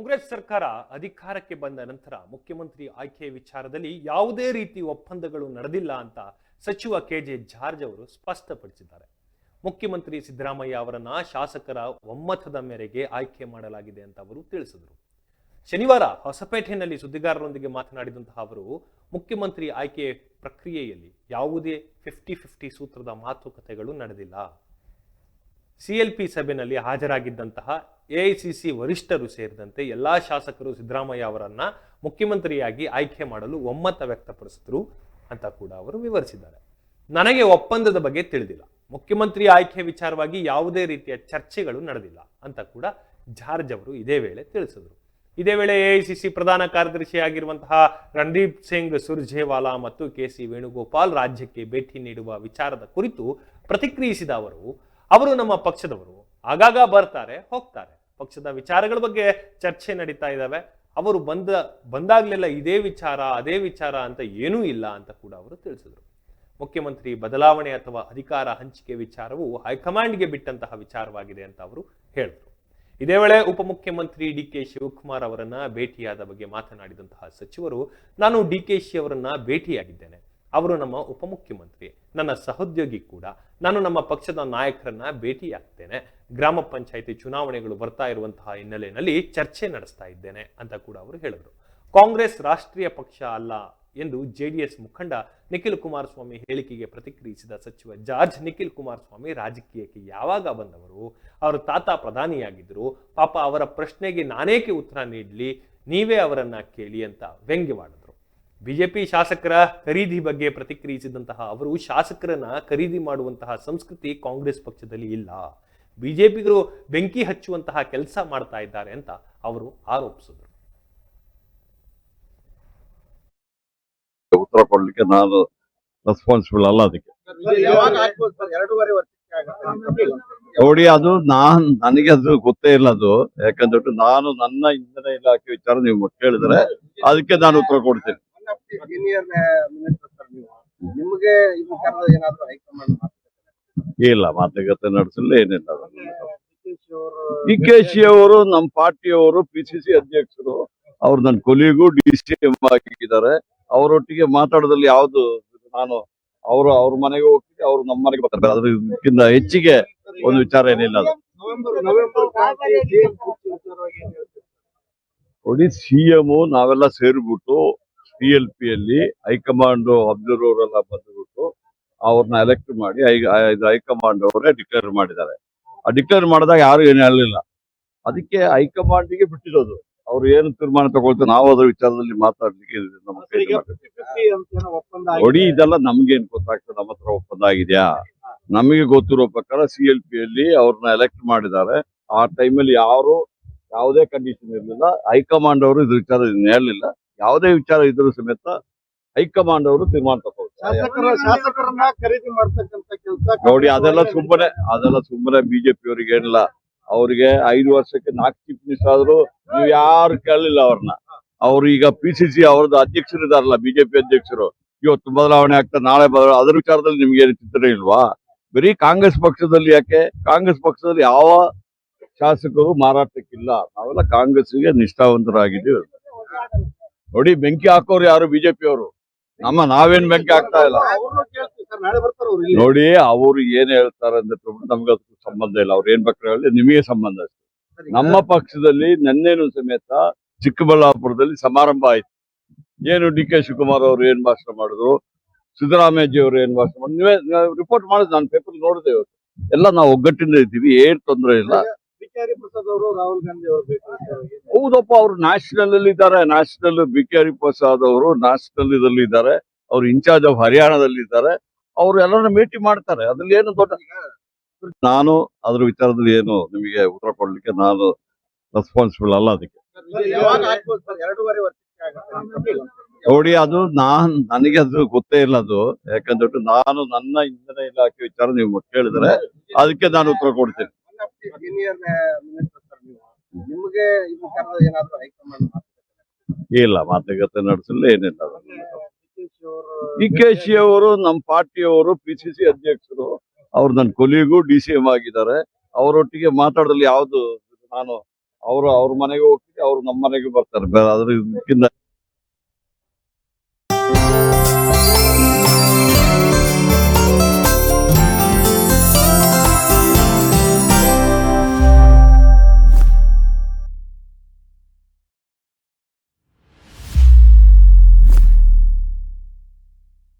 ಕಾಂಗ್ರೆಸ್ ಸರ್ಕಾರ ಅಧಿಕಾರಕ್ಕೆ ಬಂದ ನಂತರ ಮುಖ್ಯಮಂತ್ರಿ ಆಯ್ಕೆ ವಿಚಾರದಲ್ಲಿ ಯಾವುದೇ ರೀತಿ ಒಪ್ಪಂದಗಳು ನಡೆದಿಲ್ಲ ಅಂತ ಸಚಿವ ಕೆ ಜೆ ಜಾರ್ಜ್ ಅವರು ಸ್ಪಷ್ಟಪಡಿಸಿದ್ದಾರೆ. ಮುಖ್ಯಮಂತ್ರಿ ಸಿದ್ದರಾಮಯ್ಯ ಅವರನ್ನ ಶಾಸಕರ ಒಮ್ಮತದ ಮೇರೆಗೆ ಆಯ್ಕೆ ಮಾಡಲಾಗಿದೆ ಅಂತ ಅವರು ತಿಳಿಸಿದರು. ಶನಿವಾರ ಹೊಸಪೇಟೆಯಲ್ಲಿ ಸುದ್ದಿಗಾರರೊಂದಿಗೆ ಮಾತನಾಡಿದಂತಹ ಅವರು, ಮುಖ್ಯಮಂತ್ರಿ ಆಯ್ಕೆ ಪ್ರಕ್ರಿಯೆಯಲ್ಲಿ ಯಾವುದೇ ಫಿಫ್ಟಿ ಫಿಫ್ಟಿ ಸೂತ್ರದ ಮಾತುಕತೆಗಳು ನಡೆದಿಲ್ಲ. ಸಿಎಲ್ಪಿ ಸಭೆಯಲ್ಲಿ ಹಾಜರಾಗಿದ್ದಂತಹ ಎಐಸಿಸಿ ವರಿಷ್ಠರು ಸೇರಿದಂತೆ ಎಲ್ಲ ಶಾಸಕರು ಸಿದ್ದರಾಮಯ್ಯ ಅವರನ್ನ ಮುಖ್ಯಮಂತ್ರಿಯಾಗಿ ಆಯ್ಕೆ ಮಾಡಲು ಒಮ್ಮತ ವ್ಯಕ್ತಪಡಿಸಿದ್ರು ಅಂತ ಕೂಡ ಅವರು ವಿವರಿಸಿದ್ದಾರೆ. ನನಗೆ ಒಪ್ಪಂದದ ಬಗ್ಗೆ ತಿಳಿದಿಲ್ಲ. ಮುಖ್ಯಮಂತ್ರಿ ಆಯ್ಕೆ ವಿಚಾರವಾಗಿ ಯಾವುದೇ ರೀತಿಯ ಚರ್ಚೆಗಳು ನಡೆದಿಲ್ಲ ಅಂತ ಕೂಡ ಜಾರ್ಜ್ ಅವರು ಇದೇ ವೇಳೆ ತಿಳಿಸಿದರು. ಇದೇ ವೇಳೆ ಎಐಸಿಸಿ ಪ್ರಧಾನ ಕಾರ್ಯದರ್ಶಿಯಾಗಿರುವಂತಹ ರಣದೀಪ್ ಸಿಂಗ್ ಸುರ್ಜೇವಾಲಾ ಮತ್ತು ಕೆ ಸಿ ವೇಣುಗೋಪಾಲ್ ರಾಜ್ಯಕ್ಕೆ ಭೇಟಿ ನೀಡುವ ವಿಚಾರದ ಕುರಿತು ಪ್ರತಿಕ್ರಿಯಿಸಿದ ಅವರು ಅವರು ನಮ್ಮ ಪಕ್ಷದವರು. ಆಗಾಗ ಬರ್ತಾರೆ, ಹೋಗ್ತಾರೆ. ಪಕ್ಷದ ವಿಚಾರಗಳ ಬಗ್ಗೆ ಚರ್ಚೆ ನಡೀತಾ ಇದ್ದಾವೆ ಅವರು ಬಂದ, ಬಂದಾಗ್ಲೆಲ್ಲ ಇದೇ ವಿಚಾರ, ಅದೇ ವಿಚಾರ ಅಂತ ಏನೂ ಇಲ್ಲ ಅಂತ ಕೂಡ ಅವರು ತಿಳಿಸಿದರು. ಮುಖ್ಯಮಂತ್ರಿ ಬದಲಾವಣೆ ಅಥವಾ ಅಧಿಕಾರ ಹಂಚಿಕೆ ವಿಚಾರವು ಹೈಕಮಾಂಡ್ಗೆ ಬಿಟ್ಟಂತಹ ವಿಚಾರವಾಗಿದೆ ಅಂತ ಅವರು ಹೇಳಿದರು. ಇದೇ ವೇಳೆ ಉಪಮುಖ್ಯಮಂತ್ರಿ ಡಿ ಕೆ ಶಿವಕುಮಾರ್ ಅವರನ್ನ ಭೇಟಿಯಾದ ಬಗ್ಗೆ ಮಾತನಾಡಿದಂತಹ ಸಚಿವರು, ನಾನು ಡಿ ಕೆ ಶಿ ಅವರನ್ನ ಭೇಟಿಯಾಗಿದ್ದೇನೆ. ಅವರು ನಮ್ಮ ಉಪಮುಖ್ಯಮಂತ್ರಿ, ನನ್ನ ಸಹೋದ್ಯೋಗಿ ಕೂಡ. ನಾನು ನಮ್ಮ ಪಕ್ಷದ ನಾಯಕರನ್ನ ಭೇಟಿಯಾಗ್ತೇನೆ. ಗ್ರಾಮ ಪಂಚಾಯಿತಿ ಚುನಾವಣೆಗಳು ಬರ್ತಾ ಇರುವಂತಹ ಹಿನ್ನೆಲೆಯಲ್ಲಿ ಚರ್ಚೆ ನಡೆಸ್ತಾ ಇದ್ದೇನೆ ಅಂತ ಕೂಡ ಅವರು ಹೇಳಿದರು. ಕಾಂಗ್ರೆಸ್ ರಾಷ್ಟ್ರೀಯ ಪಕ್ಷ ಅಲ್ಲ ಎಂದು ಜೆಡಿಎಸ್ ಮುಖಂಡ ನಿಖಿಲ್ ಕುಮಾರಸ್ವಾಮಿ ಹೇಳಿಕೆಗೆ ಪ್ರತಿಕ್ರಿಯಿಸಿದ ಸಚಿವ ಜಾರ್ಜ್, ನಿಖಿಲ್ ಕುಮಾರಸ್ವಾಮಿ ರಾಜಕೀಯಕ್ಕೆ ಯಾವಾಗ ಬಂದವರು? ಅವರ ತಾತ ಪ್ರಧಾನಿಯಾಗಿದ್ದರು. ಪಾಪ ಅವರ ಪ್ರಶ್ನೆಗೆ ನಾನೇಕೆ ಉತ್ತರ ನೀಡಲಿ? ನೀವೇ ಅವರನ್ನ ಕೇಳಿ ಅಂತ ವ್ಯಂಗ್ಯವಾಡಿದ್ರು. ಬಿಜೆಪಿ ಶಾಸಕರ ಖರೀದಿ ಬಗ್ಗೆ ಪ್ರತಿಕ್ರಿಯಿಸಿದಂತಹ ಅವರು ಶಾಸಕರನ್ನ ಖರೀದಿ ಮಾಡುವಂತಹ ಸಂಸ್ಕೃತಿ ಕಾಂಗ್ರೆಸ್ ಪಕ್ಷದಲ್ಲಿ ಇಲ್ಲ. ಬಿಜೆಪಿಗರು ಬೆಂಕಿ ಹಚ್ಚುವಂತಹ ಕೆಲಸ ಮಾಡ್ತಾ ಇದ್ದಾರೆ ಅಂತ ಅವರು ಆರೋಪಿಸಿದರು. ಉತ್ತರ ಕೊಡ್ಲಿಕ್ಕೆ ನಾನು ರೆಸ್ಪಾನ್ಸಿಬಲ್ ಅಲ್ಲ ಅದಕ್ಕೆ. ನೋಡಿ ಅದು ನಾನ್ ನನಗೆ ಅದು ಗೊತ್ತೇ ಇಲ್ಲ ಅದು. ಯಾಕಂದ್ರೆ ನಾನು ನನ್ನ ಇಂಧನ ಇಲಾಖೆ ವಿಚಾರ ನೀವು ಕೇಳಿದ್ರೆ ಅದಕ್ಕೆ ನಾನು ಉತ್ತರ ಕೊಡ್ತೀನಿ. ಸೀನಿಯರ್ ಮಿನಿಸ್ಟರ್ ಸರ್ ನೀವು. ನಿಮ್ಗೆ ಏನಾದ್ರು ಹೈಕಮಾಂಡ್ ಇಲ್ಲ ಮಾತುಕತೆ ನಡೆಸಲು ಏನಿಲ್ಲ. ಡಿ ಕೆ ಶಿ ಅವರು ನಮ್ಮ ಪಾರ್ಟಿಯವರು ಪಿ ಸಿ ಸಿ ಅಧ್ಯಕ್ಷರು ಅವ್ರು ನನ್ನ ಕೊಲಿಗೂ ಡಿ ಸಿ ಎಂ ಆಗಿದ್ದಾರೆ. ಅವರೊಟ್ಟಿಗೆ ಮಾತಾಡೋದ್ರಲ್ಲಿ ಯಾವ್ದು ನಾನು ಅವರು ಅವ್ರ ಮನೆಗೆ ಹೋಗ್ತೀವಿ ಅವ್ರು ನಮ್ಮ ಮನೆಗೆ ಬರ್ತಾರೆ. ಅದಕ್ಕಿಂತ ಹೆಚ್ಚಿಗೆ ಒಂದು ವಿಚಾರ ಏನಿಲ್ಲ ಅದು? ನೋಡಿ ಸಿ ಎಂ ನಾವೆಲ್ಲ ಸೇರಿಬಿಟ್ಟು ಸಿ ಎಲ್ ಪಿ ಅಲ್ಲಿ ಹೈಕಮಾಂಡ್ ಅಬ್ಸರ್ವರ್ ಎಲ್ಲ ಬಂದ್ಬಿಟ್ಟು ಅವ್ರನ್ನ ಎಲೆಕ್ಟ್ ಮಾಡಿ ಹೈಕಮಾಂಡ್ ಅವರೇ ಡಿಕ್ಲೇರ್ ಮಾಡಿದ್ದಾರೆ. ಆ ಡಿಕ್ಲೇರ್ ಮಾಡಿದಾಗ ಯಾರು ಏನು ಹೇಳಲಿಲ್ಲ. ಅದಕ್ಕೆ ಹೈಕಮಾಂಡ್ಗೆ ಬಿಟ್ಟಿರೋದು. ಅವ್ರು ಏನು ತೀರ್ಮಾನ ತಗೊಳ್ತಾರೆ ನಾವು ಅದ್ರ ವಿಚಾರದಲ್ಲಿ ಮಾತಾಡ್ಲಿಕ್ಕೆ ಒಡಿ ನಮ್ಮ ಸರ್, ಈಗ ಕೈಲಿ 50-50 ಅಂತ ಏನೋ ಒಪ್ಪಂದ ಆಗಿದೆ. ನೋಡಿ ಇದೆಲ್ಲ ನಮ್ಗೇನ್ ಗೊತ್ತಾಗ್ತದೆ ನಮ್ಮ ಹತ್ರ ಒಪ್ಪಂದ ಆಗಿದೆಯಾ? ನಮಗೆ ಗೊತ್ತಿರೋ ಪ್ರಕಾರ ಸಿ ಎಲ್ ಪಿ ಅಲ್ಲಿ ಅವ್ರನ್ನ ಎಲೆಕ್ಟ್ ಮಾಡಿದ್ದಾರೆ. ಆ ಟೈಮಲ್ಲಿ ಯಾರು ಯಾವುದೇ ಕಂಡೀಷನ್ ಇರಲಿಲ್ಲ. ಹೈಕಮಾಂಡ್ ಅವರು ಇದ್ರ ವಿಚಾರ ಹೇಳಲಿಲ್ಲ. ಯಾವುದೇ ವಿಚಾರ ಇದ್ರೂ ಸಮೇತ ಹೈಕಮಾಂಡ್ ಅವರು ತೀರ್ಮಾನ ಕೆಲಸ ನೋಡಿ ಅದೆಲ್ಲ ಸುಮ್ಮನೆ ಅದೆಲ್ಲ ಸುಮ್ಮನೆ ಬಿಜೆಪಿ ಅವರಿಗೆ ಏನಿಲ್ಲ. ಅವ್ರಿಗೆ ಐದು ವರ್ಷಕ್ಕೆ ನಾಲ್ಕು ಚೀಫ್ ಮಿನಿಸ್ಟರ್ ಆದ್ರು ನೀವು ಯಾರು ಕೇಳಲಿಲ್ಲ ಅವ್ರನ್ನ. ಅವ್ರು ಈಗ ಪಿ ಸಿ ಸಿ ಅವ್ರದ್ದು ಅಧ್ಯಕ್ಷರು ಇದಾರಲ್ಲ ಬಿಜೆಪಿ ಅಧ್ಯಕ್ಷರು. ಇವತ್ತು ಬದಲಾವಣೆ ಆಗ್ತದೆ ನಾಳೆ ಬದಲಾವಣೆ ಅದ್ರ ವಿಚಾರದಲ್ಲಿ ನಿಮ್ಗೆ ಏನು ಚಿಂತನೆ ಇಲ್ವಾ? ಬರೀ ಕಾಂಗ್ರೆಸ್ ಪಕ್ಷದಲ್ಲಿ ಯಾಕೆ? ಕಾಂಗ್ರೆಸ್ ಪಕ್ಷದಲ್ಲಿ ಯಾವ ಶಾಸಕರು ಮಾರಾಟಕ್ಕಿಲ್ಲ? ನಾವೆಲ್ಲ ಕಾಂಗ್ರೆಸ್ಗೆ ನಿಷ್ಠಾವಂತರಾಗಿದ್ದೀವಿ. ನೋಡಿ ಬೆಂಕಿ ಹಾಕೋರು ಯಾರು ಬಿಜೆಪಿ ಅವರು? ನಮ್ಮ ನಾವೇನ್ ಬೆಂಕಿ ಹಾಕ್ತಾ ಇಲ್ಲ. ನೋಡಿ ಅವರು ಏನ್ ಹೇಳ್ತಾರೆ ಅಂತ ನಮಗೆ ಅದಕ್ಕೂ ಸಂಬಂಧ ಇಲ್ಲ. ಅವ್ರು ಏನ್ ಬೇಕಾದ್ರೆ ಹೇಳಿ, ನಿಮಗೆ ಸಂಬಂಧ. ನಮ್ಮ ಪಕ್ಷದಲ್ಲಿ ನನ್ನೇನು ಸಮೇತ ಚಿಕ್ಕಬಳ್ಳಾಪುರದಲ್ಲಿ ಸಮಾರಂಭ ಆಯ್ತು. ಏನು ಡಿ ಕೆ ಶಿವಕುಮಾರ್ ಅವರು ಏನ್ ಭಾಷಣ ಮಾಡಿದ್ರು? ಸಿದ್ದರಾಮಯ್ಯಜಿ ಅವರು ಏನ್ ಭಾಷಣ ಮಾಡಿದ್ರು? ನೀವೇ ರಿಪೋರ್ಟ್ ಮಾಡಿದ್ ನಾನು ಪೇಪರ್ ನೋಡಿದೆ ಇವತ್ತು. ಎಲ್ಲ ನಾವು ಒಗ್ಗಟ್ಟಿಂದ ಇದ್ದೀವಿ, ಏನ್ ತೊಂದರೆ ಇಲ್ಲ. ಪ್ರಸಾದ್ ಅವರು ರಾಹುಲ್ ಗಾಂಧಿ ಅವರು ಬೇಕು ಹೌದಪ್ಪ ಅವರು ನ್ಯಾಷನಲ್ ಅಲ್ಲಿ ಇದ್ದಾರೆ. ನ್ಯಾಷನಲ್ ಬಿ ಕೆ ಹರಿಪ್ರಸಾದ್ ಅವರು ನ್ಯಾಷನಲ್ ಇದರಲ್ಲಿ ಇದ್ದಾರೆ ಅವ್ರು ಇನ್ಚಾರ್ಜ್ ಆಫ್ ಹರಿಯಾಣದಲ್ಲಿ ಇದ್ದಾರೆ. ಅವ್ರು ಎಲ್ಲರನ್ನ ಭೇಟಿ ಮಾಡ್ತಾರೆ. ಅದ್ರಲ್ಲಿ ಏನು ದೊಡ್ಡ ನಾನು ಅದ್ರ ವಿಚಾರದಲ್ಲಿ ಏನು ನಿಮಗೆ ಉತ್ತರ ಕೊಡ್ಲಿಕ್ಕೆ ನಾನು ರೆಸ್ಪಾನ್ಸಿಬಲ್ ಅಲ್ಲ ಅದಕ್ಕೆ. ನೋಡಿ ಅದು ನಾನ್ ನನಗೆ ಅದು ಗೊತ್ತೇ ಇಲ್ಲ ಅದು. ಯಾಕಂದ್ರೆ ನಾನು ನನ್ನ ಇಂಧನ ಇಲಾಖೆ ವಿಚಾರ ನೀವು ಕೇಳಿದ್ರೆ ಅದಕ್ಕೆ ನಾನು ಉತ್ತರ ಕೊಡ್ತೀನಿ. ಸೀನಿಯರ್ ಮಿನಿಸ್ಟರ್ ಸರ್ ನೀವು. ನಿಮ್ಗೆ ಏನಾದ್ರು ಹೈಕಮಾಂಡ್ ಇಲ್ಲ ಮಾತುಕತೆ ನಡೆಸಲ್ಲ ಏನಿಲ್ಲ. ಡಿ ಕೆ ಶಿ ಅವರು ನಮ್ಮ ಪಾರ್ಟಿಯವರು ಪಿ ಸಿ ಸಿ ಅಧ್ಯಕ್ಷರು ಅವ್ರು ನನ್ನ ಕೊಲಿಗೂ ಡಿ ಸಿ ಎಂ ಆಗಿದ್ದಾರೆ. ಅವರೊಟ್ಟಿಗೆ ಮಾತಾಡಲು ಯಾವುದು ನಾನು ಅವರು ಅವ್ರ ಮನೆಗೆ ಹೋಗ್ತೀವಿ ಅವ್ರು ನಮ್ಮ ಮನೆಗೆ ಬರ್ತಾರೆ. ಬೇರೆ ಅದ್ರ